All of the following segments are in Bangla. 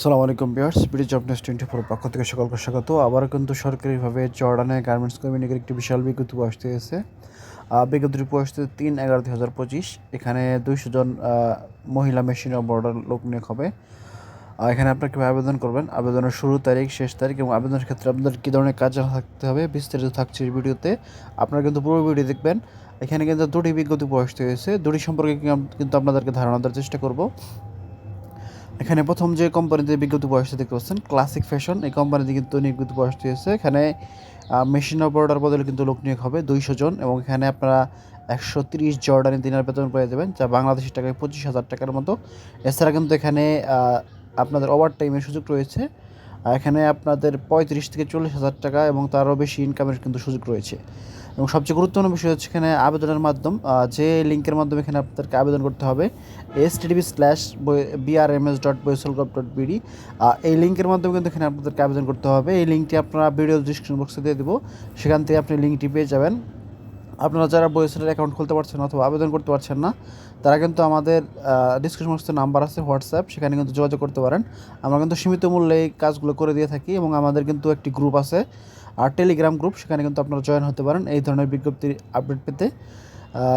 আসসালামু আলাইকুম বিয়ার্স BD job next twenty four পক্ষ থেকে সকলকে স্বাগত। আবারও কিন্তু সরকারিভাবে জর্ডানে গার্মেন্টস কমিউনিকের একটি বিশাল বিজ্ঞপ্তি আসতে হয়েছে। বিজ্ঞপ্তিটি আসতে তিন এগারো দুই হাজার পঁচিশ। এখানে দুইশো জন মহিলা মেশিন ও বর্ডার লোক নিয়োগ হবে। এখানে আপনাকে আবেদন করবেন? আবেদনের শুরু তারিখ, শেষ তারিখ এবং আবেদনের ক্ষেত্রে আপনাদের কী ধরনের কাজ থাকতে হবে বিস্তারিত থাকছে এই ভিডিওতে। আপনারা কিন্তু পুরো ভিডিও দেখবেন। এখানে কিন্তু দুটি বিজ্ঞপ্তি প্রকাশিত হয়েছে। দুটি সম্পর্কে কিন্তু আপনাদেরকে ধারণা দেওয়ার চেষ্টা করব। এখানে প্রথম যে কোম্পানিতে বিজ্ঞপ্তি বয়সটা দেখতে পাচ্ছেন ক্লাসিক ফ্যাশন এই কোম্পানিতে কিন্তু নির্গত বয়স দিয়েছে এখানে মেশিন অপারেটর বদলে কিন্তু লোক নিয়োগ হবে দুইশো জন এবং এখানে আপনারা একশো তিরিশ জর্ডানি দিনের বেতন পেয়ে দেবেন যা বাংলাদেশের টাকায় পঁচিশ হাজার টাকার মতো। এছাড়া কিন্তু এখানে আপনাদের ওভার টাইমের সুযোগ রয়েছে। আর এখানে আপনাদের পঁয়ত্রিশ থেকে চল্লিশ হাজার টাকা এবং তারও বেশি ইনকামের কিন্তু সুযোগ রয়েছে। এবং সবচেয়ে গুরুত্বপূর্ণ বিষয় হচ্ছে এখানে আবেদনের মাধ্যম যে লিঙ্কের মাধ্যমে এখানে আপনাদেরকে আবেদন করতে হবে S TDB slash BRMS dot বৈসল gov dot BD এই লিঙ্কের মাধ্যমে কিন্তু এখানে আপনাদেরকে আবেদন করতে হবে। এই লিঙ্কটি আপনারা ভিডিও ডিসক্রিপশন বক্সে দিয়ে দেবো। সেখান থেকে আপনি লিঙ্কটি পেয়ে যাবেন। আপনারা যারা বইসেলের অ্যাকাউন্ট খুলতে পারছেন অথবা আবেদন করতে পারছেন না, তারা কিন্তু আমাদের ডিসক্রিপশন বক্সে নাম্বার আছে হোয়াটসঅ্যাপ সেখানে কিন্তু যোগাযোগ করতে পারেন। আমরা কিন্তু সীমিত মূল্যে এই কাজগুলো করে দিয়ে থাকি এবং আমাদের কিন্তু একটি গ্রুপ আছে, আর টেলিগ্রাম গ্রুপ সেখানে কিন্তু আপনারা জয়েন হতে পারেন এই ধরনের বিজ্ঞপ্তির আপডেট পেতে।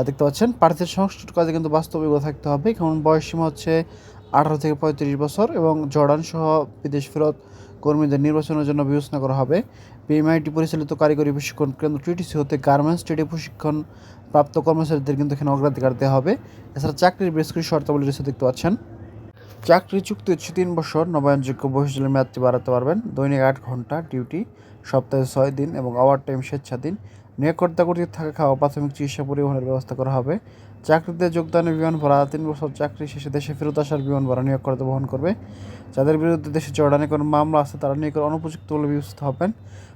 দেখতে পাচ্ছেন প্রার্থীর সংশ্লিষ্ট কাজে কিন্তু বাস্তবিকতা থাকতে হবে। কারণ বয়স সীমা হচ্ছে আঠারো থেকে পঁয়ত্রিশ বছর এবং জর্ডান সহ বিদেশ ফেরত কর্মীদের নির্বাচনের জন্য বিবেচনা করা হবে। পিএমআইটি পরিচালিত কারিগরি প্রশিক্ষণ কেন্দ্র টিটিসি হতে গার্মেন্টস ট্রেডে প্রশিক্ষণ প্রাপ্ত কর্মচারীদের কিন্তু এখানে অগ্রাধিকার দেওয়া হবে। এছাড়া চাকরির বেশ কিছু শর্তাবলী রয়েছে, দেখতে পাচ্ছেন। চাকরি চুক্তি হচ্ছে তিন বছর, নবায়নযোগ্য বহিষ্কারের মেয়াদটি বাড়াতে পারবেন। দৈনিক আট ঘণ্টা ডিউটি, সপ্তাহে ছয় দিন এবং আওয়ার টাইম স্বেচ্ছাদিন নিয়োগকর্তা কর্তৃক থাকা খাওয়া প্রাথমিক চিকিৎসা পরিবহনের ব্যবস্থা করা হবে। চাকরিতে যোগদানের বিমান ভাড়া তিন বছর, চাকরি শেষে দেশে ফেরত আসার বিমান ভাড়া নিয়োগকর্তা বহন করবে। যাদের বিরুদ্ধে দেশে জর্ডানে কোনো মামলা আছে, তারা নিয়োগের অনুপযুক্ত বলে বিবেচিত হবেন।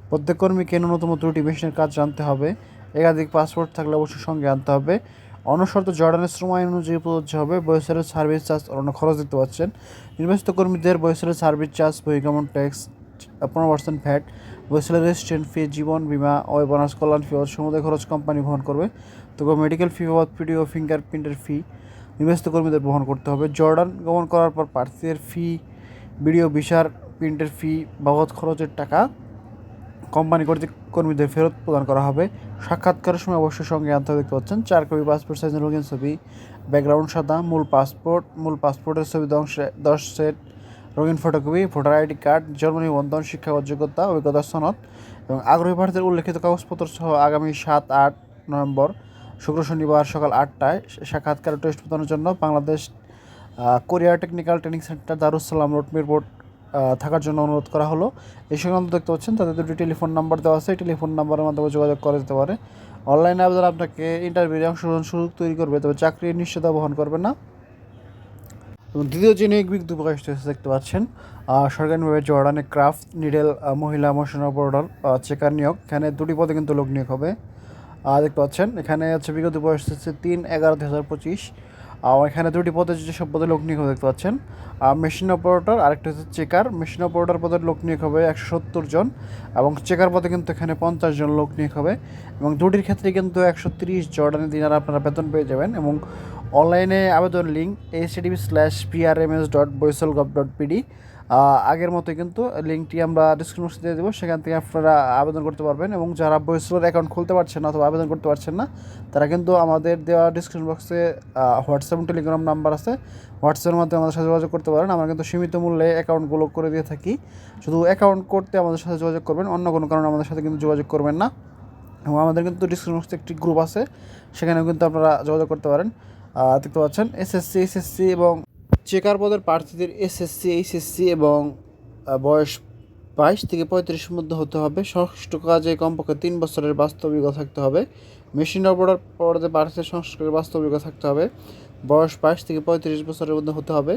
প্রত্যেক কর্মীকে ন্যূনতম ত্রুটি মেশিনের কাজ জানতে হবে। একাধিক পাসপোর্ট থাকলে অবশ্যই সঙ্গে আনতে হবে। অনশর্ত জর্ডানের শ্রম আইন অনুযায়ী প্রযোজ্য হবে। বয়সের সার্ভিস চার্জ অন্য খরচ দিতে পারছেন নির্বাচিত কর্মীদের বয়সের সার্ভিস চার্জ বহিগমন ট্যাক্স, পনেরো পার্সেন্ট ভ্যাট বয়সের রেজিস্ট্রেন্ট ফি, জীবন বিমা ও বোনাস, কল্যাণ ফি ও সমুদায় খরচ কোম্পানি বহন করবে। তবে মেডিকেল ফি বাবদ পিডিও ফিঙ্গারপ্রিন্টের ফি নির্বাচিত কর্মীদের বহন করতে হবে। জর্ডান গমন করার পর প্রার্থীদের ফি ভিডিও ভিসার প্রিন্টের ফি বাবদ খরচের টাকা কোম্পানি কর্তৃক কর্মীদের ফেরত প্রদান করা হবে। সাক্ষাৎকারের সময় অবশ্যই সঙ্গে আনতে দেখতে পাচ্ছেন, চার কপি পাসপোর্ট সাইজের রঙিন ছবি ব্যাকগ্রাউন্ড সাদা, মূল পাসপোর্ট মূল পাসপোর্টের ছবি, দশ সেট রঙিন ফটোকপি, ভোটার আইডি কার্ড জন্ম নিবন্ধন শিক্ষাগত যোগ্যতা, অভিজ্ঞতা সনদ এবং আগ্রহী প্রার্থীদের উল্লেখিত কাগজপত্র সহ আগামী সাত, আট নভেম্বর, শুক্র শনিবার সকাল আটটায় সাক্ষাৎকার টেস্ট প্রদানের জন্য Bangladesh Korea technical training centre Darussalam road Mirpur থাকার জন্য অনুরোধ করা হলো। এই সংক্রান্ত দেখতে পাচ্ছেন তাদের দুটি টেলিফোন নাম্বার দেওয়া আছে। এই টেলিফোন নাম্বারের মাধ্যমে যোগাযোগ করা যেতে পারে। অনলাইনে আবেদন আপনাকে ইন্টারভিউ অংশগ্রহণ সুযোগ তৈরি করবে, তবে চাকরির নিশ্চয়তা বহন করবে না। এবং দ্বিতীয় যে প্রকাশিত হয়েছে দেখতে পাচ্ছেন সরকারিভাবে জর্ডানে ক্রাফট, নিডেল মহিলা মোশন অপারেটর চেকার নিয়োগ, এখানে দুটি পদে কিন্তু লোক নিয়োগ হবে। দেখতে পাচ্ছেন, এখানে হচ্ছে বিগত বয়স হচ্ছে তিন এগারো দুই হাজার পঁচিশ। আর এখানে দুটি পদে যেসব পদে লোক নিয়োগ দেখতে পাচ্ছেন। মেশিন অপারেটর আরেকটা হচ্ছে চেকার। মেশিন অপারেটর পদের লোক নিয়োগ হবে একশো সত্তর জন এবং চেকার পদে কিন্তু এখানে পঞ্চাশ জন লোক নিয়োগ হবে এবং দুটির ক্ষেত্রে কিন্তু একশো তিরিশ জর্ডানি দিনার আপনারা বেতন পেয়ে যাবেন এবং অনলাইনে আবেদন link HDB slash PRMS dot বৈসল gov dot PD আগের মতোই কিন্তু লিঙ্কটি আমরা ডিসক্রিপশন দিয়ে দেবো, সেখান থেকে আপনারা আবেদন করতে পারবেন এবং যারা বৈসলের অ্যাকাউন্ট খুলতে পারছেন না অথবা আবেদন করতে পারছেন না, তারা কিন্তু আমাদের দেওয়া ডিসক্রিপশন বক্সে হোয়াটসঅ্যাপ টেলিগ্রাম নাম্বার আছে। হোয়াটসঅ্যাপের মাধ্যমে আমাদের সাথে যোগাযোগ করতে পারেন। আমরা কিন্তু সীমিত মূল্যে অ্যাকাউন্টগুলো করে দিয়ে থাকি। শুধু অ্যাকাউন্ট করতে আমাদের সাথে যোগাযোগ করবেন, অন্য কোনো কারণে আমাদের সাথে কিন্তু যোগাযোগ করবেন না। এবং আমাদের কিন্তু ডিসক্রিপশন বক্সে একটি গ্রুপ আছে, সেখানেও কিন্তু আপনারা যোগাযোগ করতে পারেন। দেখতে পাচ্ছেন এসএসসি এসএসসি এবং চেকার পদের প্রার্থীদের এসএসসি এইচএসসি এবং বয়স বাইশ থেকে পঁয়ত্রিশের মধ্যে হতে হবে। সংশ্লিষ্ট কাজে কমপক্ষে তিন বছরের বাস্তবিকতা থাকতে হবে। মেশিন অপারেটর পদে প্রার্থীদের সংস্কারের বাস্তবিকতা থাকতে হবে। বয়স বাইশ থেকে পঁয়ত্রিশ বছরের মধ্যে হতে হবে।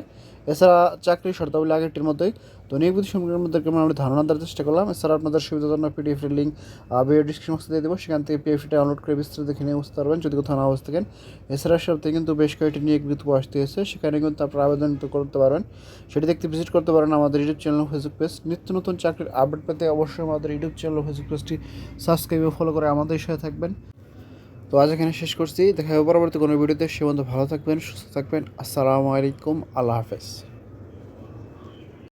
এছাড়া চাকরির শর্তাবলী আগেরটির মতোই তো নিয়োগবিধি সম্পর্কের মধ্যে আমরা ধারণা দেওয়ার চেষ্টা করলাম। এছাড়া আপনাদের সুবিধার জন্য পিডিএফ লিঙ্ক ভিডিও ডিসক্রিপশন বক্সে দিয়ে দেবো। সেখান থেকে পিএফটা ডাউনলোড করে বিস্তারিত দেখে নিয়ে বুঝতে পারবেন যদি কোথাও না বুঝতে থাকেন। এছাড়া সাথে কিন্তু বেশ কয়েকটি নিয়োগ বিজ্ঞপ্তি আসতে এসেছে সেখানে কিন্তু আপনারা আবেদন করতে পারবেন। সেটি দেখতে ভিজিট করতে পারেন আমাদের ইউটিউব চ্যানেল ফেসবুক পেজ নিত্য নতুন চাকরির আপডেট পেতে অবশ্যই আমাদের ইউটিউব চ্যানেল ফেসবুক পেজটি সাবস্ক্রাইব ফলো করে আমাদের সাথে থাকবেন। তো আজ এখানে শেষ করছি। দেখা হবে পরবর্তী কোনো ভিডিওতে। সে বন্ধু ভালো থাকবেন, সুস্থ থাকবেন। আসসালামু আলাইকুম। আল্লাহ হাফেজ।